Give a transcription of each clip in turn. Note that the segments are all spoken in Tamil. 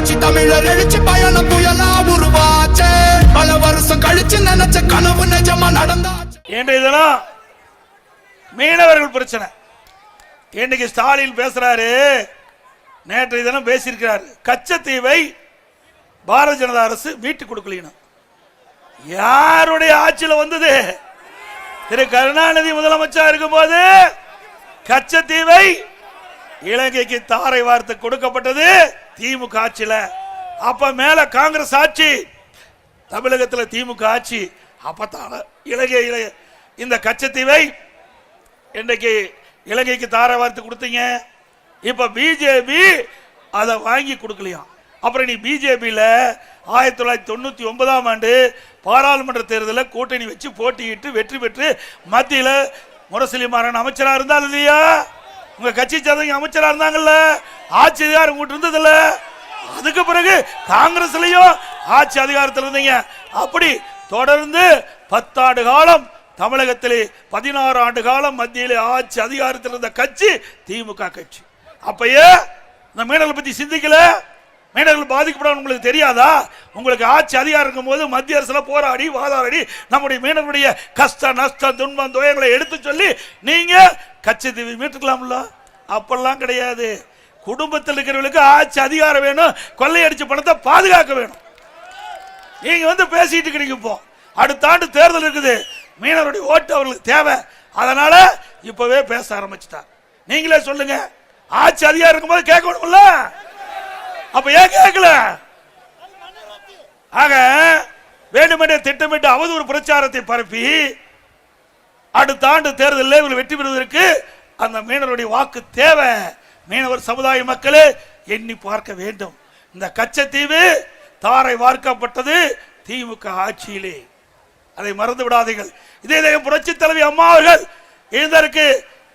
புரட்சி தமிழர் எழுச்சி பயணம் புயலா உருவாச்சே. பல வருஷம் கழிச்சு நினைச்ச கனவு நிஜமா நடந்தாச்சு. இன்றைய தினம் மீனவர்கள் பிரச்சனை. இன்னைக்கு ஸ்டாலின் பேசுறாரு? நேற்றைய தினம் பேசியிருக்கிறார். கச்சத்தீவை பாரதிய ஜனதா அரசு மீட்டு கொடுக்கலீனும் யாருடைய ஆட்சியில் வந்தது? திரு கருணாநிதி முதலமைச்சர் இருக்கும்போது கச்சத்தீவை இலங்கைக்கு தாரை வார்த்தை கொடுக்கப்பட்டது திமுக ஆட்சியில. அப்ப மேல காங்கிரஸ் ஆட்சி தமிழகத்துல திமுக ஆட்சி. அப்பத்தான இலங்கையில இந்த கச்சத்தீவை இன்றைக்கு இலங்கைக்கு தாரை வார்த்தை கொடுத்தீங்க. இப்ப பிஜேபி அதை வாங்கி கொடுக்கலையாம். அப்புறம் நீ பிஜேபியில் ஆயிரத்தி தொள்ளாயிரத்தி தொண்ணூற்றி ஒன்பதாம் ஆண்டு பாராளுமன்ற தேர்தலில் கூட்டணி வச்சு போட்டியிட்டு வெற்றி பெற்று மத்தியில் முரசொலி மாறன் அமைச்சராக இருந்தால் இல்லையா? உங்க கட்சி சேர்ந்தவங்க அமைச்சராக இருந்தாங்கல்ல? ஆட்சி அதிகாரம் உங்கள்கிட்ட இருந்ததில்ல. அதுக்கு பிறகு காங்கிரஸ்லயும் ஆட்சி அதிகாரத்தில் இருந்தீங்க. அப்படி தொடர்ந்து பத்தாண்டு காலம் தமிழகத்திலே பதினாறு ஆண்டு காலம் மத்தியிலே ஆட்சி அதிகாரத்தில் இருந்த கட்சி திமுக கட்சி. அப்பயே இந்த மீனவர்களை பத்தி சிந்திக்கல? மீனவர்கள் பாதிக்கப்படாது உங்களுக்கு தெரியாதா? உங்களுக்கு ஆட்சி அதிகாரம் இருக்கும் போது மத்திய அரசுல போராடி வாதாடி நம்முடைய மீனவர்களுடைய கஷ்ட நஷ்ட துன்பம் துயங்களை எடுத்து சொல்லி நீங்க கட்சி தீவி மீட்டுக்கலாம்ல? அப்பெல்லாம் கிடையாது. குடும்பத்தில் இருக்கிறவங்களுக்கு ஆட்சி அதிகாரம் வேணும் கொள்ளையடிச்ச பணத்தை பாதுகாக்க வேணும். நீங்க வந்து பேசிட்டு இருக்கிறீங்க இப்போ. அடுத்த ஆண்டு தேர்தல் இருக்குது. மீனவருடைய ஓட்டு அவர்களுக்கு தேவை. அதனால இப்பவே பேச ஆரம்பிச்சுட்டார் நீங்களே சொல்லுங்க. ஆட்சி அதிகாரம் இருக்கும்போது கேட்கணும்ல? அப்ப ஏன் கேட்கல? ஆக வேண்டுமென்றே திட்டமிட்டு அவதூறு பிரச்சாரத்தை பரப்பி அடுத்த ஆண்டு தேர்தலில் இவர்கள் வெற்றி பெறுவதற்கு அந்த மீனவருடைய வாக்கு தேவை. மீனவர் சமுதாய மக்களே எண்ணி பார்க்க வேண்டும். இந்த கச்சத்தீவு தாரை வார்க்கப்பட்டது திமுக ஆட்சியிலே. அதை மறந்து விடாதீர்கள். இதே இதே புரட்சி தலைவி அம்மா அவர்கள் இதற்கு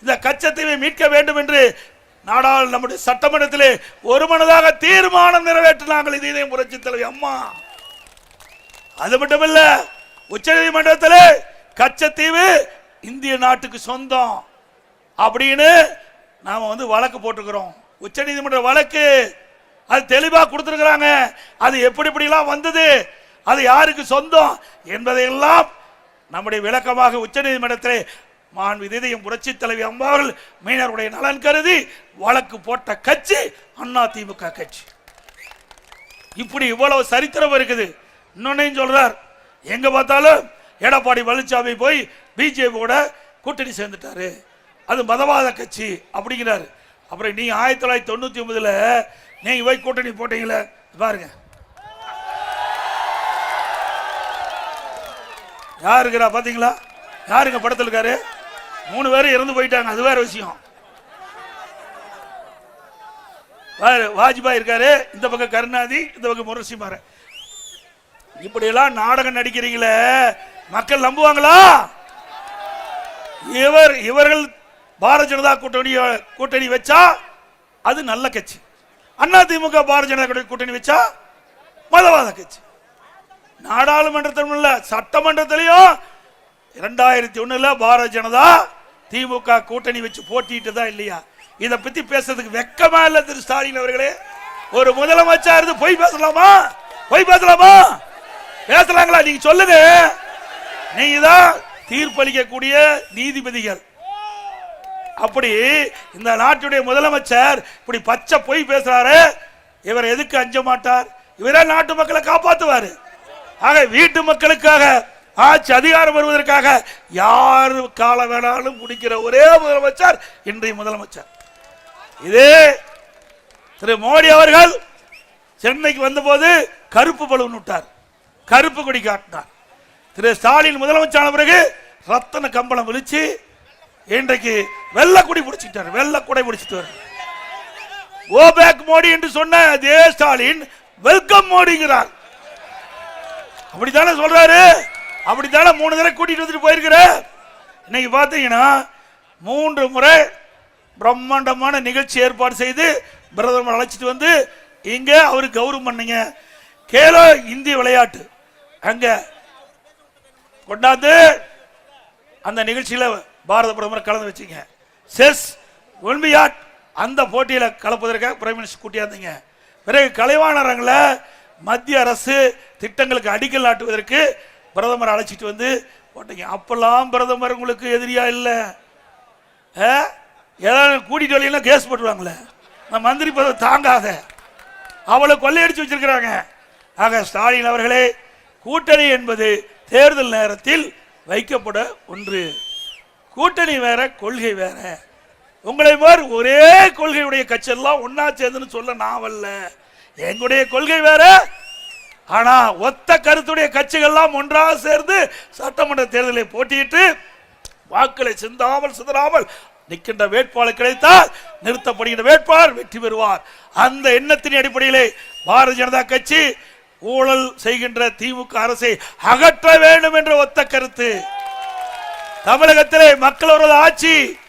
இந்த கச்சத்தீவை மீட்க வேண்டும் என்று நாடாள் நம்முடைய சட்டமன்றத்திலே ஒரு மனதாக தீர்மானம் நிறைவேற்றினார்கள். இதே இதே புரட்சி தலைவி அம்மா. அது மட்டுமல்ல உச்ச நீதிமன்றத்திலே கச்சத்தீவு இந்திய நாட்டுக்கு சொந்தம் அப்படின்னு நாம வந்து வழக்கு போட்டுக்கிறோம். உச்ச நீதிமன்ற வழக்கு. அது தெளிவாக கொடுத்துருக்குறாங்க. அது எப்படி இப்படிலாம் வந்தது? அது யாருக்கு சொந்தம்? என்பதையெல்லாம் நம்முடைய விளக்கமாக உச்ச நீதிமன்றத்திலே மான் புரட்சி தலைவி அம்மா அவர்கள் மீனவருடைய நலன் கருதி வழக்கு போட்ட கட்சி அண்ணா திமுக கட்சி. இப்படி இவ்வளவு சரித்திரம் இருக்குது. இன்னொன்னையும் சொல்றார். எங்க பார்த்தாலும் எடப்பாடி பழனிசாமி போய் பிஜேபியோட கூட்டணி சேர்ந்துட்டாரு. அது மதவாத கட்சி அப்படிங்கிறாரு. அப்புறம் நீ ஆயிரத்தி தொள்ளாயிரத்தி தொண்ணூற்றி ஒன்பதில் நீங்கள் போய் கூட்டணி போட்டீங்களே? பாருங்க. யார் இருக்கிறா யாருங்க படத்தில் இருக்காரு? மூணு பேரும் இறந்து போயிட்டாங்க. அது வேற விஷயம். வாஜ்பாய் இருக்காரு இந்த பக்கம் கருணாதி இந்த பக்கம் முரசிமாறன். இப்படியெல்லாம் நாடகம் நடிக்கிறீங்களே மக்கள் நம்புவாங்களா? இவர் இவர்கள் பாரதிய ஜனதா கூட்டணி கூட்டணி வச்சா அது நல்ல கட்சி. அண்ணா திமுக பாரதிய ஜனதா கூட்டணி- வச்சா மதவாத கட்சி. நாடாளுமன்றத்திலும் இல்ல சட்டமன்றத்திலையும் இரண்டாயிரத்தி ஒண்ணுல பாரதிய ஜனதா திமுக கூட்டணி வச்சு போட்டிட்டு தான் இல்லையா? இதை பத்தி பேசுறதுக்கு வெக்கமா இல்ல திரு ஸ்டாலின் அவர்களே. ஒரு முதலமைச்சா இருந்து பொய் பேசலாமா? பொய் பேசலாமா? பேசலாங்களா? நீங்க சொல்லுங்க. நீங்க தான் தீர்ப்பளிக்கக்கூடிய நீதிபதிகள். அப்படி இந்த நாட்டுடைய முதலமைச்சர் இப்படி பச்சை பொய் பேசுறாரு. இவர் எதுக்கு அஞ்ச மாட்டார்? இவரே நாட்டு மக்களை காப்பாத்துவாரு. ஆக வீட்டு மக்களுக்காக ஆட்சி அதிகாரம் வருவதற்காக யார் காலம் வேணாலும் முடிக்கிற ஒரே முதலமைச்சர் இன்றைய முதலமைச்சர். இதே திரு மோடி அவர்கள் சென்னைக்கு வந்தபோது கருப்பு பலூன் விட்டார் கருப்பு கொடி காட்டினார். திரு ஸ்டாலின் முதலமைச்சரான பிறகு ரத்தன கம்பளம் விழிச்சு இன்றைக்கு வெள்ளை பிடிச்சிட்டார். வெள்ளை கொடை பிடிச்சிட்டு வர கோ பேக் மோடி என்று சொன்ன அதே ஸ்டாலின் வெல்கம் மோடிங்கிறார். அப்படித்தானே சொல்றாரு? அப்படித்தானே மூணு தடவை கூட்டிட்டு வந்துட்டு போயிருக்கிற? இன்னைக்கு பார்த்தீங்கன்னா மூன்று முறை பிரம்மாண்டமான நிகழ்ச்சி ஏற்பாடு செய்து பிரதமர் அழைச்சிட்டு வந்து இங்க அவருக்கு கௌரவம் பண்ணீங்க. கேலோ இந்திய விளையாட்டு. அங்கே கொண்டாந்து அந்த நிகழ்ச்சியில் பாரத பிரதமர் கலந்து வச்சிங்க. செஸ் ஒலிம்பியாட் அந்த போட்டியில் கலப்பதற்காக பிரைம் மினிஸ்டர் கூட்டியாந்தீங்க பிறகு கலைவாணரங்களை மத்திய அரசு திட்டங்களுக்கு அடிக்கல் நாட்டுவதற்கு பிரதமர் அழைச்சிட்டு வந்து போட்டீங்க. அப்பெல்லாம் பிரதமர் உங்களுக்கு எதிரியா இல்லை. ஏதாவது கூட்டிட்டு வரலைன்னா கேஸ் போட்டுருவாங்களே. நான் மந்திரி பதவி தாங்காத. அவளை கொள்ளையடிச்சு வச்சிருக்கிறாங்க. ஆக ஸ்டாலின் அவர்களே கூட்டணி என்பது தேர்தல் நேரத்தில் வைக்கப்பட ஒன்று. கூட்டணி வேற கொள்கை வேற. உங்களை மாதிரி ஒரே கொள்கையுடைய கட்சியெல்லாம் ஒன்னா சேர்ந்துன்னு சொல்ல நான் வரல. எங்களுடைய கொள்கை வேற. ஆனா ஒத்த கருத்துடைய கட்சிகள்லாம் ஒன்றாக சேர்ந்து சட்டமன்ற தேர்தலை போட்டியிட்டு வாக்களை சிந்தாமல் சிதறாமல் நிற்கின்ற வேட்பாளர் கிடைத்தால் நிறுத்தப்படுகின்ற வேட்பாளர் வெற்றி பெறுவார். அந்த எண்ணத்தின் அடிப்படையிலே பாரதிய ஜனதா கட்சி ஊழல் செய்கின்ற திமுக அரசை அகற்ற வேண்டும் என்ற ஒத்த கருத்து. தமிழகத்திலே மக்களோட ஆட்சி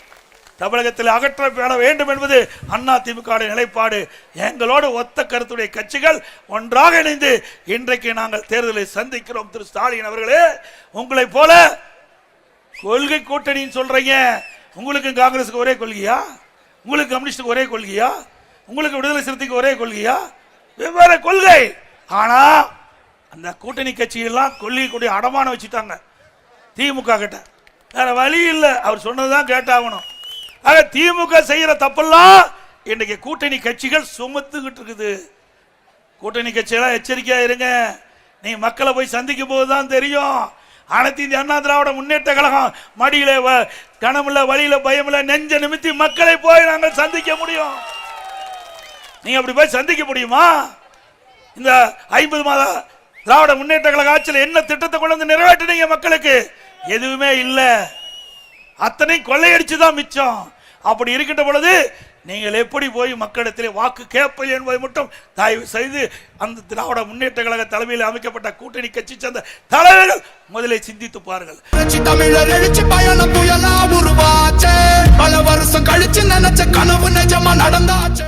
தமிழகத்தில் அகற்றப்பட வேண்டும் என்பது அண்ணா திமுக நிலைப்பாடு. எங்களோடு ஒத்த கருத்துடைய கட்சிகள் ஒன்றாக இணைந்து இன்றைக்கு நாங்கள் தேர்தலை சந்திக்கிறோம். திரு ஸ்டாலின் அவர்களே உங்களைப் போல கொள்கை கூட்டணின்னு சொல்றீங்க. உங்களுக்கு காங்கிரஸுக்கு ஒரே கொள்கையா? உங்களுக்கு கம்யூனிஸ்டுக்கு ஒரே கொள்கையா? உங்களுக்கு விடுதலை சிறுத்தைக்கு ஒரே கொள்கையா? வெவ்வேறு கொள்கை. ஆனா அந்த கூட்டணி கட்சியெல்லாம் கொல்லிக்கூடிய கூடிய அடமானம் வச்சுட்டாங்க. திமுக கிட்ட. வேற வழி இல்லை. அவர் சொன்னதுதான் கேட்டாகணும். ஆக திமுக செய்யற தப்பெல்லாம் இன்னைக்கு கூட்டணி கட்சிகள் சுமத்துக்கிட்டு இருக்குது. கூட்டணி கட்சியெல்லாம் எச்சரிக்கையா இருங்க. நீ மக்களை போய் சந்திக்கும் போது தான் தெரியும். அனைத்து இந்திய அண்ணா திராவிட முன்னேற்ற கழகம் மடியில வ- வழியில பயமில்ல நெஞ்ச நிமித்தி மக்களை போய் நாங்கள் சந்திக்க முடியும். நீங்க அப்படி போய் சந்திக்க முடியுமா? இந்த ஐம்பது மாத திராவிட முன்னேற்ற கழக ஆட்சியில் என்ன திட்டத்தை கொண்டு வந்து நிறைவேற்றினீங்க மக்களுக்கு? எதுவுமே இல்லை. அத்தனை கொள்ளையடிச்சு தான் மிச்சம். அப்படி இருக்கின்ற பொழுது நீங்கள் எப்படி போய் மக்களிடத்திலே வாக்கு கேட்பது என்பதை மட்டும் தயவு செய்து அந்த திராவிட முன்னேற்ற கழக தலைமையில் அமைக்கப்பட்ட கூட்டணி கட்சி சேர்ந்த தலைவர்கள் முதலில் சிந்தித்து பாருங்கள். பயணம் உருவாச்சே. பல வருஷம் கழிச்சு நினைச்ச கனவு நிஜமா நடந்தாச்சே.